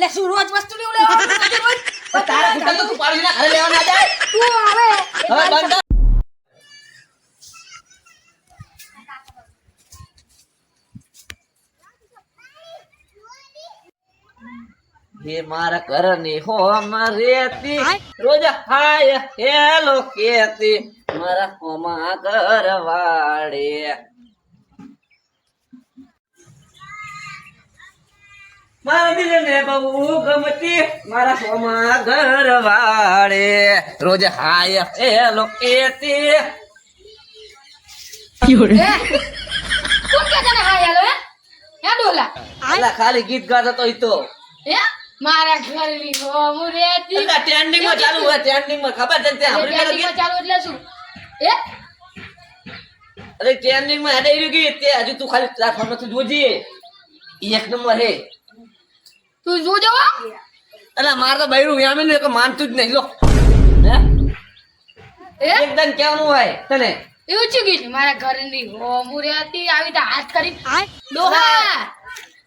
એટલે શું રોજ વસ્તુ નહીં લેવાનું રોજ રોજ? પણ તારા કૂતરા તો તું પાડી ના ઘરે લેવા ના જાય. તું હવે હવે બંધ હે મારા ઘરની હોમ રેતી. રોજ હાય હેલો કેતી. મારા હોમા ઘર મારા દિલને બહુ ગમતી મારા ઘર રોજ હાય હેલો કેતી ખાલી ગીત ગાતો તો તો. મારા ઘરની હોમ રેતી. ટ્રેન્ડિંગમાં ચાલુ હોય ટ્રેન્ડિંગમાં ખબર છે ને આપણે ચાલુ એટલે શું? હે અરે ટ્રેન્ડિંગમાં હેડે ગીત તે હજુ તું ખાલી ફોનમાંથી જોજે એક નંબર હે. તું જોજો. અલા મારે તો બૈરું યામે ને માનતું જ નહીં લો. હે? એકદમ કેવાનું હોય તને? એવું શું કીધું મારા ઘરની હોમ હતી આવી તો હાથ કરી ડોહા.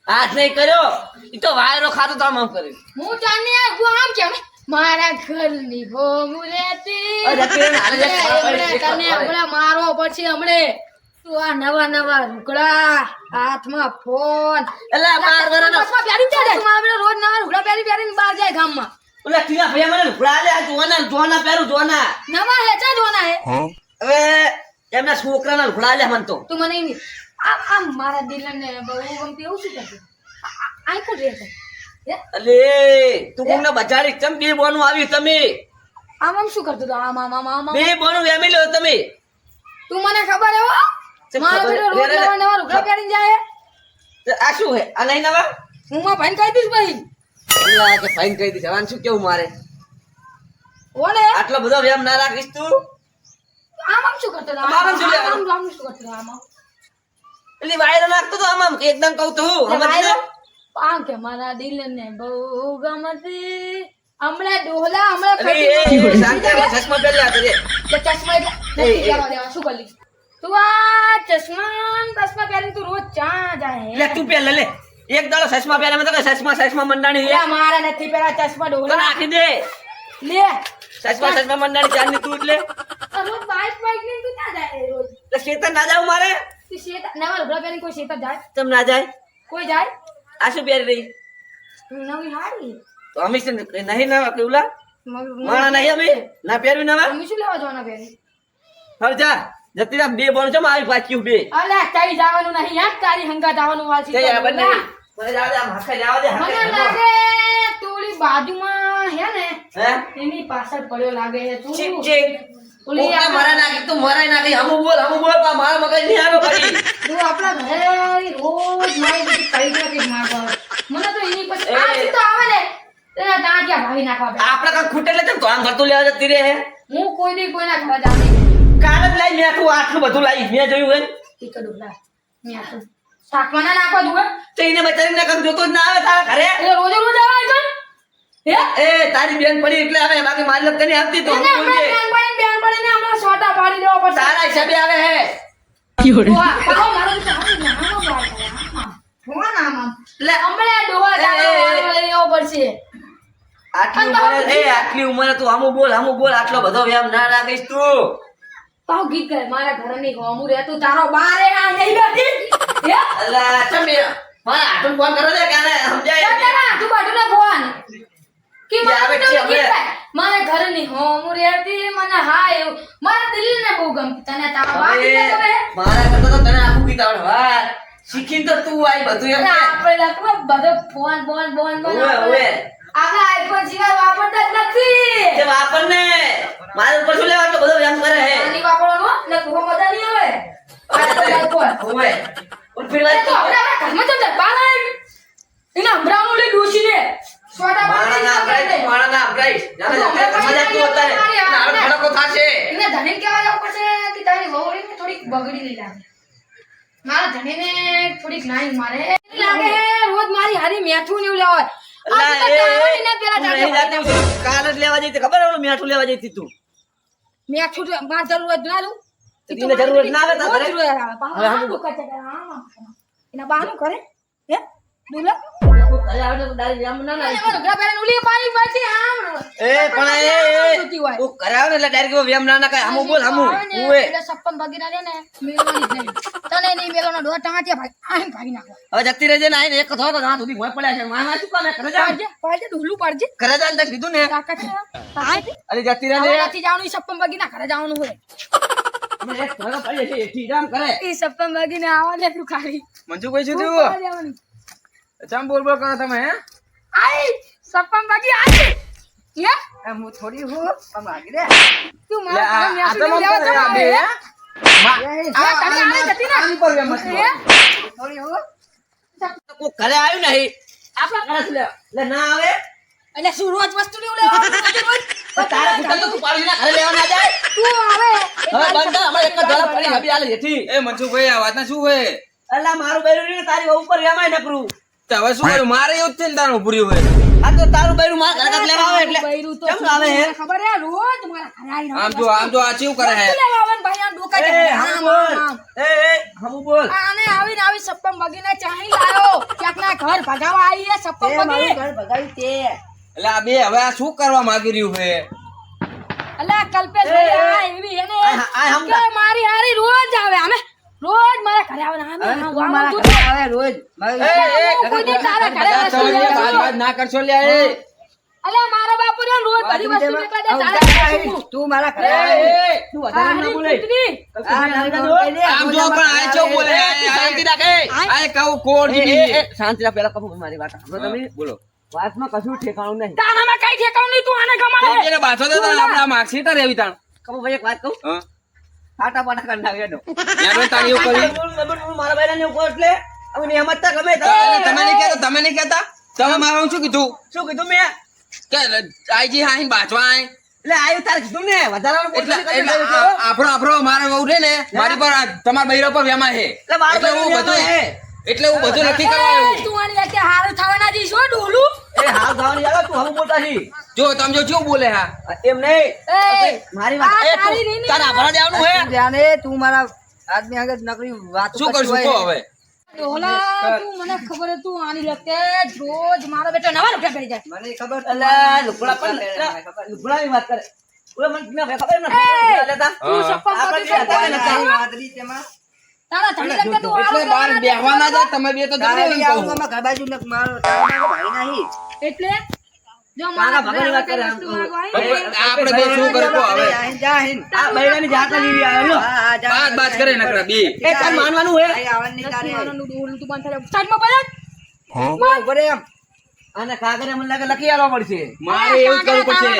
હાથ નહીં કર્યો એ તો વાયરો ખાતો તો આમ આમ કર્યું. હું જાણી હું આમ કેમ? મારા ઘરની હોમ રેતી અરે કિરણ, હાલે જા, અરે, ખાવા એમણે પડે, તને. હમણાં મારવો પડશે હમણે. આ નવા નવા રૂકડા હાથમાં ફોન. અલા બાર વરાનો પહેરી જાય. તું મારા રોજ નવા રૂકડા પહેરી પહેરીને બહાર જાય ગામમાં. ઓલા ટીના ભૈયા મને રૂકડા લે જોના જોના પહેરું જોના નવા હે ચા જોના હે? હવે એમના છોકરાના રૂકડા લે મન તો. તું મને આમ આમ મારા દિલને બહુ ગમતી એવું શું કરતું આ કોણ રે છે? હે? અલે તું કોને બજારી ચમ બે બોનું આવ્યું તમે? આમ આમ શું કરતો તો? આમ આમ આમ આમ? બે બોનું વેમી લો તમે. તું મને ખબર હે હો? મારો બેટો રોજ નવા નવા રૂકડા પહેરીને જાય તો આ શું હે? આ નહીં નવા? હું માં ભાઈને કહી દઈશ ભાઈ. અલ્લાહ કે ફાઈન કહી દીધા આને શું કેવું મારે? ઓ આટલો બધો વેમ ના રાખીશ તું? આમ આમ શું કરતો આમ આમ શું આમ આમ આમ શું કરતો આમ આમ. એટલે વાયરો નાખતો તો આમ આમ એકદમ કહું તો હું. ને? કે મારા દિલને બહુ ગમતી. હમણાં ડોહલા હમણાં ચશ્મા. તે ચશ્મા એટલે શું કરી? તું આ ચશ્મા ને ચશ્મા પહેરીને તું રોજ ચા જાય? લે તું પહેર લે એક દાડો ચશ્મા પહેરે મેં તો ચશ્મા ચશ્મા મંડાણી લે મારા નથી પહેરા ચશ્મા ડોલા નાખી દે. લે. ચશ્મા ચશ્મા મંડાણી ચાંદની તું એટલે. રોજ બાઈક બાઈક ને તું ના જાય રોજ? તો શેતર ના જાવ મારે? તું શેત નવા લુગડા પહેરીને કોઈ શેતર જાય? તમ ના જાય? કોઈ જાય? આ શું પહેરી રહી? નવી હાડી તો અમે નહીં ના કેવલા? માણા નહીં અમે? ના પહેરવી નવા? અમે શું લેવા જવાના પહેરી? હવે જા. જતી રાત બે બોલ છે આવી પાછી બે અલે કઈ જવાનું નહીં યાર? તારી હંગા જવાનું વાસી જઈ આ કરવું બંને મને જાવ દે આમ જાવ દે મને લાગે તું બાજુમાં હે ને હે? એની પાછળ પડ્યો લાગે છે તું. ચીક ચીક. ઓકે, મારા નાખી તું મરાય નાખી. હમું બોલ હમું બોલ પા મારા મગજ નહીં આવે ફરી તું આપણા ઘરે રોજ મારી બધી કઈ માર પર. મને તો એની પછી. આ તો આવે ને તેના ટાંટિયા ભાવી નાખવા. આપણે કાંઈ ખૂટે લે તો આમ કરતું લેવા જતી રહે? હે કોઈ દી કોઈના ઘરે જાતી નહીં. કાલ જ લાઈ મેં આટલું બધું લાઈ મેં જોયું હોય ઈ તો ડોલા. મેં આ શાકમાં ના નાખવા દઉં તો એને બચારીને કાંઈક જોતો જ ના આવે તારા ઘરે રોજે રોજ આવે છે? હે? એ તારી બેન પડી એટલે આવે બાકી મારી લગ કની આવતી તો બેન પડી બેન બેનપણીને હમણાં સોટા પાડી દેવા પડશે. તારા હિસાબે આવે હે ડોહા, પાહો મારો દીકરો આમ. લે. લેવો પડશે. આટલી ઉંમરે એ આટલી ઉંમરે તું આમ બોલ આમ બોલ આટલો બધો વ્યાયામ ના રાખીશ તું પાહો ગીત ગાય, મારા ઘરની હોમું રહેતું તારો બારે આ નહીં બેઠી. હે? અલા ચમે મારા હાથું ફોન કરો દે કાને સમજાય તારા આજુ બાજુના ફોન. કે મારા છે ગીત. ગાય. મારા ઘરની હોમું રહેતી મને હાય મારા દિલને બહુ ગમતી તને તા બા હવે ગીતે મારા કરતા તો તને આખું ગીત આવડે વાર શીખીને તો તું આઈ બધું એમ. આપણે લખવા બધો ફોન ફોન બોન ફોન ઓવે, ઓવે. આપણે આઈફોન સિવાય વાપરતા જ નથી. જે વાપર ને મારા ઉપર શું લેવા તો બધો વ્યાયામ કરે હે? આની વાપરવાનો ને બહુ મજા નહીં આવે? આ તો આઈફોન. ઓવે ઉઠ ફિર વાત તો આપણે આપણા ઘરમાં તો ડબ્બા લાય. એને હંભળાવવાનું લઈ ડૂસીને. છોટા મારા ના અપરાય મારા ના અપરાય જાને મજા તું અત્યારે. મારી આ- નાનો થાશે. એને ધણીને કેવા જવું પડશે કે તારી વહુ ને થોડીક બગડી લાગે મારા ધણીને થોડીક નાઈ મારે. લાગે રોજ મારી હારી મેઠું ને એવું લેવાય કાલ જ લેવા જઈ ખબર ઓલું લેવા જઈ તું? મેઠું તો મારે જરૂરત ના લઉં તો ના આવે. એના બહાનું કરે. હે? બોલ, હામું. આવે ને, ઉવે. એટલે સપ્પન ભાગીના રે ને મેલવાની જ નહીં. તને નહીં મેલવાનો ડોહ ટાંટિયા ભાઈ આમ ભાગી નાખો. હવે જતી રહેજે ને આઈને એક થયો તો ત્યાં સુધી ભોંય પડ્યા છે. મારા શું થયું. ચમ બોલ બોલ કરો તમે હે? આઈ સપન બાજી આઈ. કે હું થોડી હું આમ આગળ રે. તું મારા આ તો ઘરે લેવા કરે, આવે, હે? મા આ તને આને જતી ના આની પર જ થોડી હું. કો ઘરે આવ્યું નહીં. આપણા ઘરે લે. લે ના આવે. એટલે શું રોજ વસ્તુ લેવું લેવા રોજ? રોજ? તારા કુટુંબ તો તું ઘરે લેવા ના જાય. તું આવે. હવે બંધ હમણાં એક જ પડી હબી આલે જેથી. એ મનસુખભાઈ આ વાતના શું હોય? અલા મારું બેરું તારી વહુ ઉપર વેમાય નકરું. તો હવે શું કરું મારે એવું જ છે ને તારું પૂર્યું હોય. આ તો તારું બૈરું મારા ઘરે કાંઈક લેવા આવે એટલે બૈરું તો કેમ આવે હે? ખબર હે? રોજ મારા ઘરે આવીને આમ જો આમ જો આ શું કરે હે? લેવા આવે ને ભાઈ? આ ડોકા કે. આમ, બોલ. એ એ હમ બોલ. આને આવીને આવી સપ્પમ બગીને ચાહી લાયો. ક્યાંકના ઘર ભગાવા આવી હે સપ્પમ બગી? ઘર ભગાવી તે. એટલે આ બે હવે આ શું કરવા માંગી રહ્યું હે અલા કલ્પેશ. ભાઈ આ એવી હે ને આ હમ મારી હારી રોજ આવે. અમે રોજ મારા ઘરે આવે ને રોજ એ, એ, કોઈ તારા ઘરે ના કરશો લે એ. અલા મારા બાપુ ને રોજ બધી વસ્તુ લેવા જાય તારા ઘરે શું? તું મારા એ, તું આ હારી કૂતરી. આમ જો પણ આ છો બોલે શાંતિ રાખે. આ કહું કોણ શાંતિ રાખ પેલા કહું મારી વાત. સાંભળો તમે બોલો. વાતમાં કશું ઠેકાણું નહીં. તારામાં કઈ ઠેકાણું નહીં તું આને ગમાડે. એને બાથો દે તારા આપણે માર્કશીટ રેવી તાણ. કહું ભાઈ એક વાત કહું? હા પાટા કરી નાખે એનો. એનો તારી એવું કરી. મારા ભાઈને ને ઉપર એટલે હવે નહીં સમજતા ગમે તમે નહીં કહેતા તમે નહીં કહેતા? તમે મારું શું કીધું? શું કીધું મેં? કે આઈજી હાઈ બાજવા આઈ એટલે આયુ તારે કીધું ને? વધારાનું એટલે આપણો આપણો મારા વહુ રે ને મારી પર તમારા બૈરા પર વેમા હે એટલે હું બધું એટલે હું બધું નથી કરવા આવ્યો તું આની વચ્ચે હારું થવાના જી શું ડોલું? એ હાવ ખાવાની યાર તું હવે બોલતા છી. જો તમે જો કેવું બોલે હા? એમ નહીં મારી વાત એ તું તારી ભરા દેવાનું હે? જાણે તું મારા આદમી આગળ નકરી વાતો શું કરશું ને. હવે. ડોલા તું મને ખબર હે તું આની લગતે રોજ મારો બેટો નવા રૂપિયા પડી જાય. મને ખબર અલા લુગડા પણ લુગડાની વાત કરે. ઓલા મને ખબર! લેતા તું જે હતા કરતા ને ને. તેમાં. તારા ધણી લગતે તું એટલે બહાર બેહવા ના જાય તમે બે તો જલ્દી બી આવું કહું ઘર બાજુ ને મારો તારા ભાઈ નહીં એટલે જો મારા ભગવાનની વાત કરે આમ વસ્તુ કહું. માંગવા આવી ને, પણ આપણે બે શું કરવું હવે જા આહીન. આ બૈરાની જાત લીધી આવે લો હા, હા, જા. બાત બાત કરે નકરા બે એ તાર માનવાનું હે અહીં તારે. માનવાનું ડોલું તું બંધ થઈ જા. સાઈડમાં પડે. તું ઊભો એમ. અને કાગરે મને લાગે લખી આલવા પડશે મારે એવું કરવું પડશે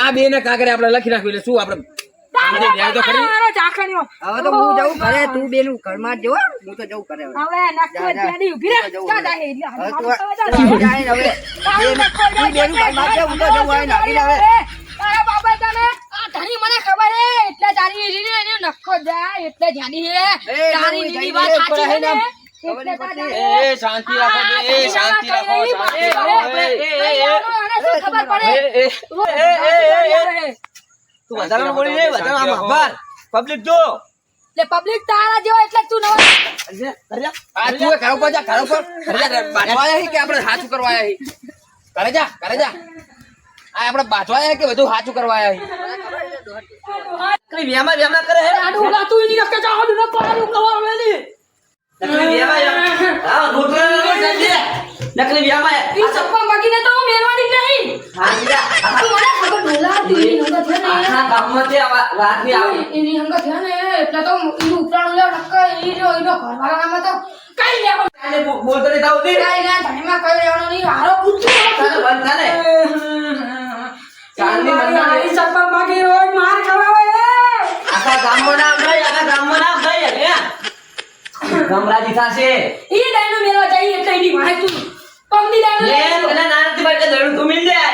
આ બે ને કાગરે આપણે લખી નાખ્યું એટલે શું આપણે હવે તો હું જઉં ઘરે તું બેનું ઘરમાં જ હો. હું તો જઉં ઘરે હવે. નખો. ત્યાંની ઊભી રહે. હું જા, જા, હવે. એટલે હવે હારું તું. જાય હવે. તું બેનું ઘરમાં જ હું તો જઉં હવે. નાખી હવે. તારા બાપા તને આ ધણી મને ખબર હે એટલે તારી રીની એની નખો જાય એટલે જાની હે તારી રીની જઈ વાત સાચી હે હે એ શાંતિ રાખો એ શાંતિ રાખો શાંતિ રાખો એ, એ, એ, ખબર પડે એ, એ, એ. તું વધારે બોલી નહીં વધારે આમ આભાર. પબ્લિક જો. એટલે પબ્લિક તારા જેવો એટલે તું નવો આ તું ઘર ઉપર જા ઘર ઉપર. ઘરે જા બાજવા આયા કે આપણે સાચું કરવાયા હી? કરે જા કરે જા. આ આપણે બાજવા કે બધું સાચું કરવાયા હી? કઈ વ્યામાં વ્યામાં કરે હે? આડું ઓલા તું એની નખે જા આડું ન પાડું કવા વેલી. વ્યામાં વ્યામાં. હા રોટલા ના નકરી વ્યામાં ઈ ચપ્પા બાકીને તો હું મેલવાની જ નહીં. હા ઈરા, તું મને ખબર ડોલા હતી એની હંગત છે ને. આખા ગામમાં તે આ વાતની આવી. એની હંગત છે ને એટલે તો ઈ ઉપરાણું લે નક્કા ઈ જો એનો ઘરવાળાનામાં તો કઈ લે બો- બોલતો નહીં થાવ દે. કઈ ના ધણીમાં કઈ લેવાનું નહીં હારો પૂછો તને બંધ થાને. ચાંદની બંધાણી. ચપ્પા બાકી રોજ માર ખવાવે આખા ગામમાં નામ ભાઈ આખા ગામમાં નામ ભાઈ હે ગમરાજી થાશે. ઈ ડાયનો મેળવા જઈએ એટલે એની વાહ તું પમદી ડાયનો લે લઈ તને નાનથી બાટલે દડું તું મિલ જાય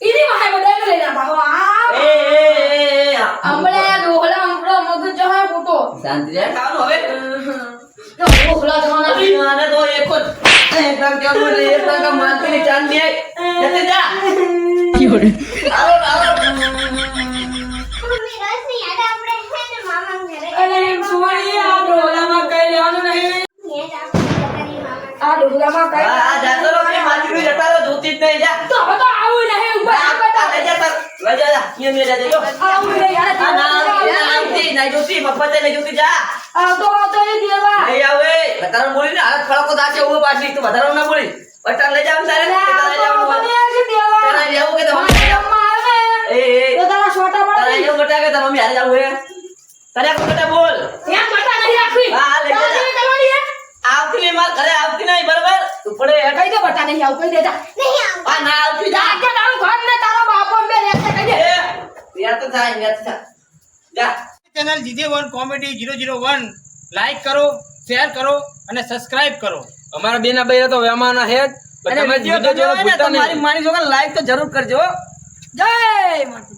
ઈની વાહે બધાને લઈ જા બાબા આ એ એ એ, એ હમણે ડોહલા હમણો મગજ જહા ફોટો શાંતિ રે ખાવાનું હવે તો ડોહલા જવાના અરે આને તો એક જ એકદમ કેમ બોલે એકદમ કેમ માનતીની ચાંદની આઈ જતી જા આવો ને આ ડોહલામાં કઈ લેવાનું નહીં યાદ આપણે તારી મામા આ ડોહલામાં કઈ હા જા તો હવે તો આવું નહીં ઉપર આ આ લઈ જા લઈ જા, જા. અહીંયા જા, જો. આવું નહીં યાર આ ના આવતી, નહીં જોતી, મફતે નહીં જોતી, જા. આવતો આવતો નહીં દેવા નહીં આવે. વધારે બોલીને હાલત ખરાબ થશે, ઊભો પાછી. તું વધારે ના બોલી. બટા લઈ જાવ તારે લઈ જાવું તારે લેવું કે તમારે એ એ. તો તારા છોટા તારે પડી બટા કે તારે મમ્મી હારે જાવું હે? તારે આખું બટા બોલ. એમ માતા નહીં રાખવી. હા, લઈ જા. તારા જેવી કરવાની હે? આવતી નહીં માર ઘરે આવતી નહીં બરાબર? તું પડે દે બટા નહીં આવું કહી દે જા. નહીં આવતું. આ ના આવતી જા. આજે તારું ઘર ને તારો બાપો બે દે. યાર તો થાય યાર તો જા. Channel GJ one comedy zero zero one. Like કરો શેર કરો અને સબસ્ક્રાઇબ કરો. અમારા બેના બૈરા તો વેમાના હે જ. અને તમે માની જોડે લાઈક તો જરૂર કરજો. જય માતા